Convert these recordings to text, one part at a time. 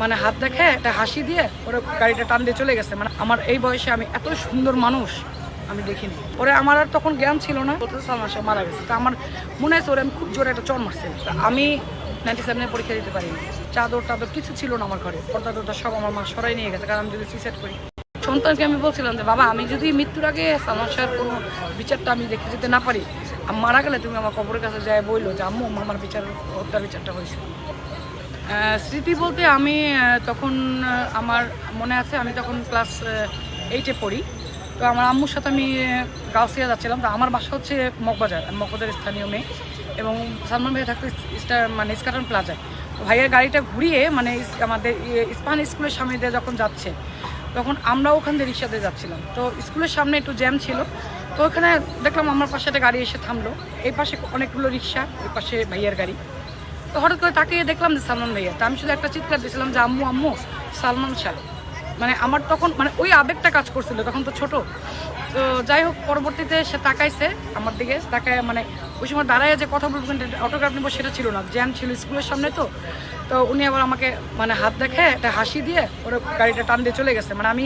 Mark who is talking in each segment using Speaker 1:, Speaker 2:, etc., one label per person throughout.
Speaker 1: মানে হাত দেখে একটা হাসি দিয়ে ওরা গাড়িটা টান দিয়ে চলে গেছে। মানে আমার এই বয়সে আমি এত সুন্দর মানুষ আমি দেখিনি। ওরে আমার আর তখন জ্ঞান ছিল না। বলতে সালমান শাহ মারা গেছে। তা আমার মনে হয়েছে ওরে আমি খুব জোরে একটা চর মারছে। তা আমি নাইনটি সেভেনের পরীক্ষা দিতে পারিনি। চাদর টাদর কিছু ছিল না আমার ঘরে। পর্দা টর্দা সব আমার মা সরাই নিয়ে গেছে। কারণ আমি যদি সুইসাইড করি। সন্তানকে আমি বলছিলাম যে, বাবা, আমি যদি মৃত্যুর আগে সালমান কোনো বিচারটা আমি দেখে যেতে না পারি মারা গেলে তুমি আমার কবরের কাছে যায় বলল যে, আম্মু, আমার বিচার, হত্যার বিচারটা হয়েছে। স্মৃতি বলতে আমি তখন আমার মনে আছে, আমি তখন ক্লাস এইটে পড়ি। তো আমার আম্মুর সাথে আমি গাউসিয়া যাচ্ছিলাম। তো আমার বাসা হচ্ছে মগবাজার মগবাজার স্থানীয় মেয়ে। এবং সালমান ভাই থাকতো স্টার মানে স্কাটন প্লাজায় তো ভাইয়ের গাড়িটা ঘুরিয়ে মানে আমাদের ইস্পান স্কুলের সামনে দিয়ে যখন যাচ্ছে, তখন আমরা ওখান দিয়ে রিক্সাতে যাচ্ছিলাম। তো স্কুলের সামনে একটু জ্যাম ছিল। তো ওখানে দেখলাম আমার পাশে একটা গাড়ি এসে থামলো। এই পাশে অনেকগুলো রিক্সা ওই পাশে ভাইয়ের গাড়ি। তো হঠাৎ করে তাকিয়ে দেখলাম যে সালমান ভাইয়া। তো আমি শুধু একটা চিৎকার দিয়েছিলাম যে, আম্মু আম্মু, সালমান শাহ মানে আমার তখন মানে ওই আবেগটা কাজ করছিল তখন তো ছোট। তো যাই হোক, পরবর্তীতে সে তাকাইছে আমার দিকে তাকায় মানে ওই সময় দাঁড়ায় যে কথা বলব কিন্তু অটোগ্রাফ নেব সেটা ছিল না। জ্যাম ছিল স্কুলের সামনে তো। তো উনি আবার আমাকে মানে হাত দেখে একটা হাসি দিয়ে ওরা গাড়িটা টান দিয়ে চলে গেছে। মানে আমি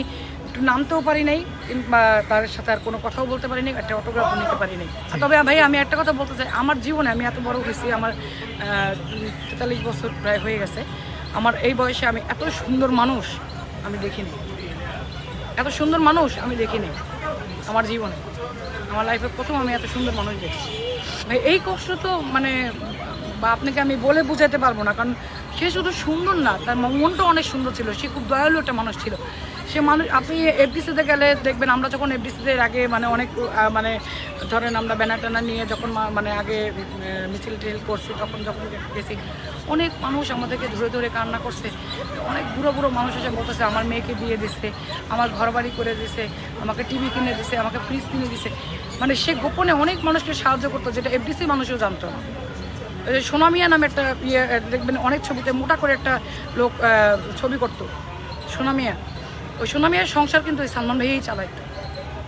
Speaker 1: একটু নামতেও পারি নাই, কিংবা তার সাথে আর কোনো কথাও বলতে পারি নাই, একটা অটোগ্রাফও নিতে পারি নাই। তবে ভাই, আমি একটা কথা বলতে চাই, আমার জীবনে আমি এত বড় হয়েছি, আমার তেতাল্লিশ বছর প্রায় হয়ে গেছে, আমার এই বয়সে আমি এত সুন্দর মানুষ আমি দেখিনি। এত সুন্দর মানুষ আমি দেখিনি আমার জীবনে। আমার লাইফে প্রথম আমি এত সুন্দর মানুষ দেখছি। ভাই, এই কষ্ট তো মানে বা আপনাকে আমি বলে বোঝাতে পারব না, কারণ সে শুধু সুন্দর না, তার মনটা অনেক সুন্দর ছিল, সে খুব দয়ালু একটা মানুষ ছিল। সে মানুষ, আপনি এফডিসিতে গেলে দেখবেন আমরা যখন এফডিসিতে আগে মানে অনেক মানে ধরেন আমরা ব্যানার ট্যানার নিয়ে যখন মানে আগে মিছিল টিল করছি, তখন যখন গেছি অনেক মানুষ আমাদেরকে ধরে ধরে কান্না করছে। অনেক বুড়ো বুড়ো মানুষ এসে বলতেছে, আমার মেয়েকে বিয়ে দিচ্ছে, আমার ঘর বাড়ি করে দিছে, আমাকে টিভি কিনে দিছে, আমাকে ফ্রিজ কিনে দিছে। মানে সে গোপনে অনেক মানুষকে সাহায্য করতো, যেটা এফডিসি মানুষও জানতো না। সোনামিয়া নামে একটা ইয়ে দেখবেন অনেক ছবিতে মোটা করে একটা লোক ছবি করতো সোনামিয়া ওই সোনামিয়ার সংসার কিন্তু ওই সালমান ভাইই চালাইতো।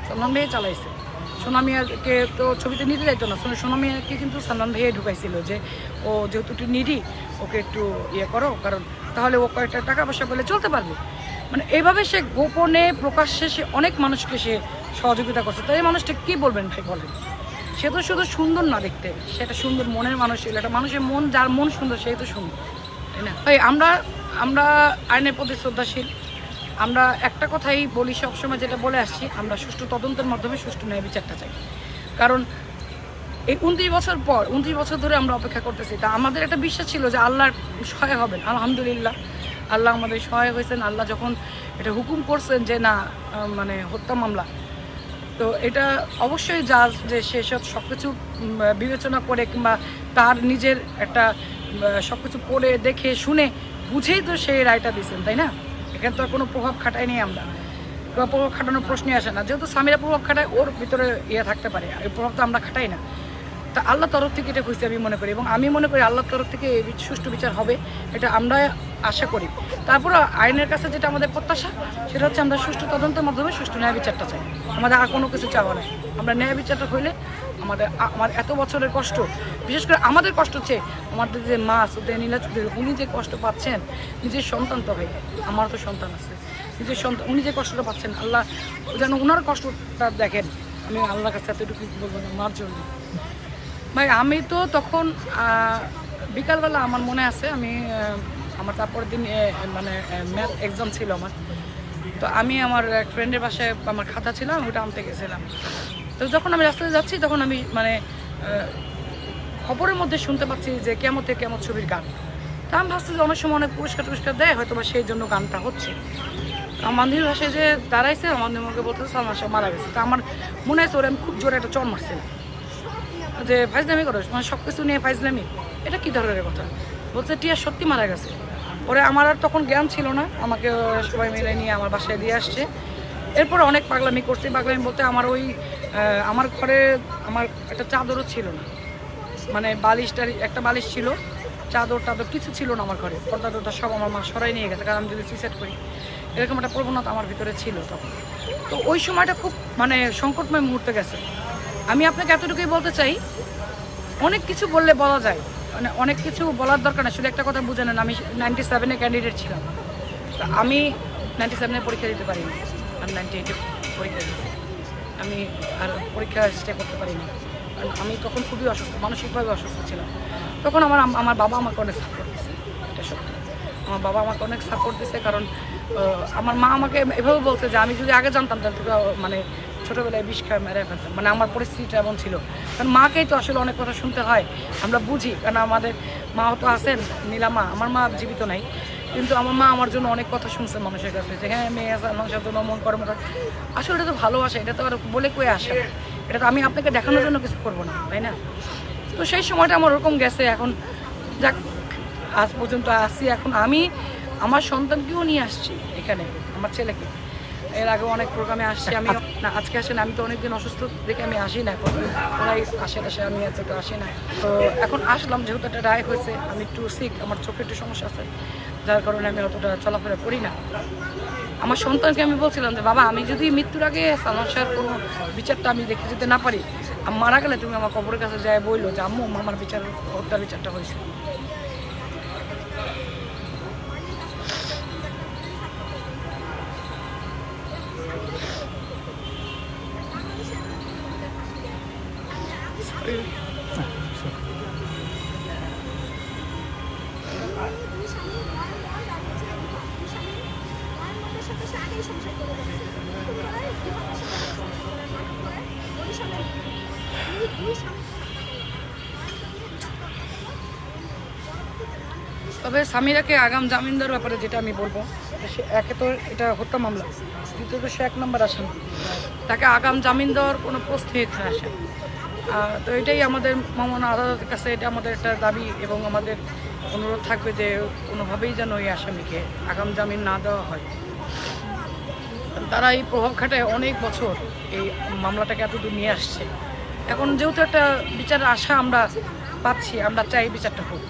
Speaker 1: সালমান ভাইই চালাইছে। সোনামিয়াকে তো ছবিতে নিতে যাইতো না, সোনা- সোনামিয়াকে কিন্তু সালমান ভাইয়াই ঢুকাইছিল যে ও যেহেতু একটু নিডি ওকে একটু ইয়ে করো, কারণ তাহলে ও কয়েকটা টাকা পয়সা পেলে চলতে পারবে। মানে এইভাবে সে গোপনে প্রকাশ্যে সে অনেক মানুষকে সে সহযোগিতা করছে। তাই মানুষটা কী বলবেন ভাই বলেন? সে তো শুধু সুন্দর না দেখতে সেটা সুন্দর মনের মানুষ ছিল একটা মানুষের মন, যার মন সুন্দর সেই তো সুন্দর, তাই না? ভাই আমরা আমরা আইনের প্রতি শ্রদ্ধাশীল। আমরা একটা কথাই বলি সবসময়, যেটা বলে আসছি, আমরা সুষ্ঠু তদন্তের মাধ্যমে সুষ্ঠু ন্যায় বিচারটা চাই। কারণ এই উনত্রিশ বছর পর, উনত্রিশ বছর ধরে আমরা অপেক্ষা করতেছি। তা আমাদের একটা বিশ্বাস ছিল যে আল্লাহর সহায় হবেন। আলহামদুলিল্লাহ, আল্লাহ আমাদের সহায় হয়েছেন। আল্লাহ যখন এটা হুকুম করছেন যে না মানে হত্যা মামলা, তো এটা অবশ্যই যা যে সেসব সব কিছু বিবেচনা করে কিংবা তার নিজের একটা সব কিছু পড়ে, দেখে, শুনে বুঝেই তো সেই রায়টা দিয়েছেন, তাই না? এখানে তো আর কোনো প্রভাব খাটাই নেই আমরা। প্রভাব খাটানোর প্রশ্নই আসে না। যেহেতু স্বামীরা প্রভাব খাটায়, ওর ভিতরে ইয়ে থাকতে পারে। এই প্রভাব তো আমরা খাটাই না। তা আল্লাহ তরফ থেকে এটা হয়েছে আমি মনে করি। এবং আমি মনে করি আল্লাহর তরফ থেকে এই সুষ্ঠু বিচার হবে, এটা আমরা আশা করি। তারপর আইনের কাছে যেটা আমাদের প্রত্যাশা, সেটা হচ্ছে আমরা সুষ্ঠু তদন্তের মাধ্যমে সুষ্ঠু ন্যায় বিচারটা চাই। আমাদের আর কোনো কিছু চাওয়া নাই। আমরা ন্যায় বিচারটা হইলে আমাদের আমার এত বছরের কষ্ট বিশেষ করে আমাদের কষ্ট হচ্ছে। আমাদের যে মা সুদের নীলা চৌধুরী, উনি যে কষ্ট পাচ্ছেন, নিজের সন্তান তো ভাই আমার তো সন্তান আছে। নিজের সন্তান, উনি যে কষ্টটা পাচ্ছেন, আল্লাহ যেন ওনার কষ্টটা দেখেন। আমি আল্লাহর কাছে এতটুকু বলব না ওনার জন্য। ভাই, আমি তো তখন বিকালবেলা আমার মনে আছে, আমি আমার তারপরের দিন মানে ম্যাথ এক্সাম ছিল আমার। তো আমি আমার এক ফ্রেন্ডের বাসায় আমার খাতা ছিল, আমি ওটা আনতে গেছিলাম। তো যখন আমি রাস্তাতে যাচ্ছি, তখন আমি মানে খবরের মধ্যে শুনতে পাচ্ছি যে কেমতে কেমন ছবির গান। তা আমি ভাবছি যে অনেক সময় অনেক পুরস্কার টুরস্কার দেয় হয়তো বা সেই জন্য গানটা হচ্ছে। আমাদের ভাষায় যে দাঁড়াইছে আমাদের মুখে বলতেছে সালমান শাহ মারা গেছে। তা আমার মনে আছে ওরা আমি খুব জোরে একটা চর মারছিলাম। যে ফাইজলামি করো মানে সব কিছু নিয়ে ফাইজলামি, এটা কী ধরনের কথা? বলছে, টিয়া সত্যি মারা গেছে। ওরে আমার আর তখন জ্ঞান ছিল না, আমাকে সবাই মিলে নিয়ে আমার বাসায় দিয়ে আসছে। এরপরে অনেক পাগলামি করছি। পাগলামি বলতে আমার ওই আমার ঘরে আমার একটা চাদরও ছিল না। মানে বালিশটার একটা বালিশ ছিল, চাদর টাদর কিছু ছিল না আমার ঘরে। পর্দা টর্দা সব আমার মা সরাই নিয়ে গেছে, কারণ আমি যদি সুইসাইড করি, এরকম একটা প্রবণতা আমার ভিতরে ছিল তখন। তো ওই সময়টা খুব মানে সংকটময় মুহূর্তে গেছে। আমি আপনাকে এতটুকুই বলতে চাই, অনেক কিছু বললে বলা যায় মানে অনেক কিছু বলার দরকার না শুধু একটা কথা বুঝে নেন, আমি নাইনটি সেভেনে ক্যান্ডিডেট ছিলাম। তো আমি নাইনটি সেভেনে পরীক্ষা দিতে পারিনি, আমি নাইনটি এইটে পরীক্ষা দিয়েছি। আমি আর পরীক্ষা স্টে করতে পারিনি। কারণ আমি তখন খুবই অসুস্থ, মানসিকভাবে অসুস্থ ছিলাম। তখন আমার আমার বাবা আমাকে অনেক সাপোর্ট দিয়েছে এটা সত্যি। আমার বাবা আমাকে অনেক সাপোর্ট দিয়েছে কারণ আমার মা আমাকে এভাবে বলছে যে আমি যদি আগে জানতাম তাহলে তোকে মানে ছোটোবেলায় বিষ খায়, মেরে ফেলতাম মানে আমার পরিস্থিতিটা এমন ছিল। কারণ মাকেই তো আসলে অনেক কথা শুনতে হয়, আমরা বুঝি, কারণ আমাদের মা তো আছেন নীলামা আমার মা জীবিত নাই। কিন্তু আমার মা আমার জন্য অনেক কথা শুনছে মানুষের কাছে, যে হ্যাঁ মেয়ে আছে আমার সাথে মন করে। আসলে এটা তো ভালোবাসা, এটা তো আর বলে কয়ে আসে। এটা তো আমি আপনাকে দেখানোর জন্য কিছু করব না, তাই না? তো সেই সময়টা আমার ওরকম গেছে, এখন যাক, আজ পর্যন্ত আসছি এখন আমি আমার সন্তানকেও নিয়ে আসছি এখানে, আমার ছেলেকে। এর আগে অনেক প্রোগ্রামে আসছি আমি না, আজকে আসেন, আমি তো অনেকদিন অসুস্থ দেখে আমি আসি না এখন। ওরাই আসে আসে, আমি এতটা আসি না। তো এখন আসলাম, যেহেতু একটা রায় হয়েছে, আমি একটু সিক আমার চোখে একটু সমস্যা আছে, যার কারণে আমি অতটা চলাফেরা করি না। আমার সন্তানকে আমি বলছিলাম যে, বাবা, আমি যদি মৃত্যুর আগে সালমান শাহের কোনো বিচারটা আমি দেখে যেতে না পারি আমি মারা গেলে তুমি আমার কবরের কাছে যায় বলল যে, আম্মু, আমার বিচার হত্যার বিচারটা হয়েছে। তবে সামিরাকে আগাম জামিন দেওয়ার ব্যাপারে যেটা আমি বলব, সে একে তো এটা হত্যা মামলা, দ্বিতীয়ত সে এক নম্বর আসামি। তাকে আগাম জামিন দেওয়ার কোনো প্রশ্নই এখানে আসে তো এটাই আমাদের মামনা আদালতের কাছে এটা আমাদের একটা দাবি এবং আমাদের অনুরোধ থাকবে যে কোনোভাবেই যেন ওই আসামিকে আগাম জামিন না দেওয়া হয়। তারা এই প্রভাব খাটায় অনেক বছর এই মামলাটাকে এতদূর নিয়ে আসছে। এখন যেহেতু একটা বিচার আশা আমরা পাচ্ছি আমরা চাই বিচারটা হোক।